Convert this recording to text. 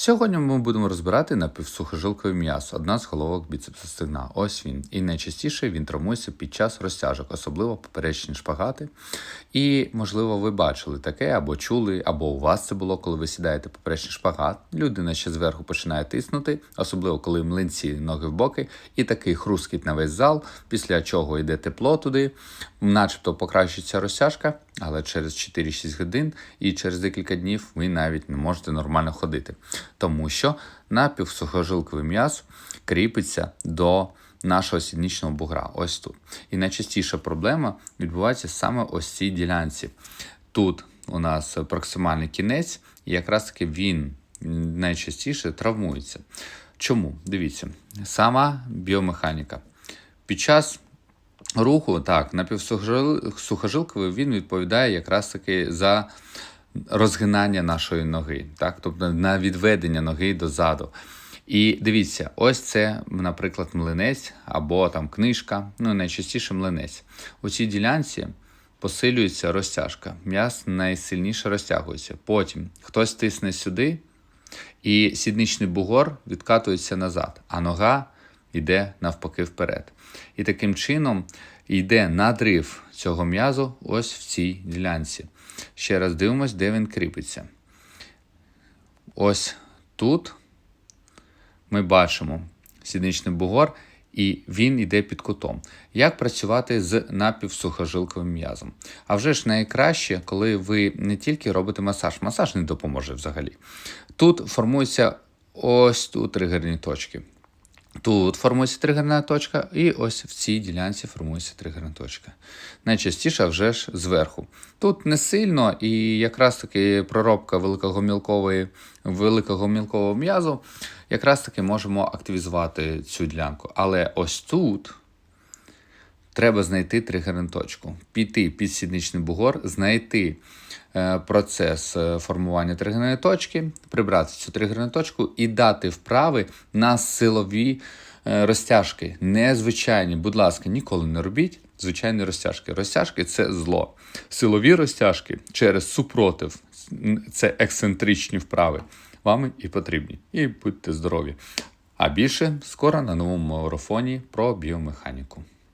Сьогодні ми будемо розбирати напівсухожилкове м'ясо, одна з головок біцепса стегна. Ось він. І найчастіше він травмується під час розтяжок, особливо поперечні шпагати. І, можливо, ви бачили таке, або чули, або у вас це було, коли ви сідаєте поперечний шпагат. Людина ще зверху починає тиснути, особливо коли млинці ноги в боки, і такий хрускіт на весь зал, після чого йде тепло туди, начебто покращується розтяжка, але через 4-6 годин і через декілька днів ви навіть не можете нормально ходити. Тому що напівсухожилковий м'яз кріпиться до нашого сіднічного бугра. Ось тут. І найчастіша проблема відбувається саме ось цій ділянці. Тут у нас проксимальний кінець, і якраз таки він найчастіше травмується. Чому? Дивіться, сама біомеханіка. Під час руху, так, напівсухожилковий він відповідає якраз таки за розгинання нашої ноги, так, тобто на відведення ноги дозаду. І дивіться, ось це, наприклад, млинець або там книжка, ну найчастіше млинець. У цій ділянці посилюється розтяжка. М'яз найсильніше розтягується. Потім хтось тисне сюди, і сідничний бугор відкатується назад, а нога йде навпаки вперед. І таким чином йде надрив цього м'язу ось в цій ділянці. Ще раз дивимось, де він кріпиться. Ось тут ми бачимо сідничний бугор, і він йде під кутом. Як працювати з напівсухожилковим м'язом? А вже ж найкраще, коли ви не тільки робите масаж, масаж не допоможе взагалі. Тут формуються ось тут тригерні точки. Тут формується тригерна точка, і ось в цій ділянці формується тригерна точка. Найчастіше вже ж зверху. Тут не сильно, і якраз таки проробка великого мілкового м'язу, якраз таки можемо активізувати цю ділянку. Але ось тут треба знайти тригерну точку, піти під сідничний бугор, знайти е, процес е, формування тригерної точки, прибрати цю тригерну точку і дати вправи на силові е, розтяжки. Незвичайні, будь ласка, ніколи не робіть звичайні розтяжки. Розтяжки це зло. Силові розтяжки через супротив це ексцентричні вправи. Вам і потрібні. І будьте здорові. А більше скоро на новому марафоні про біомеханіку.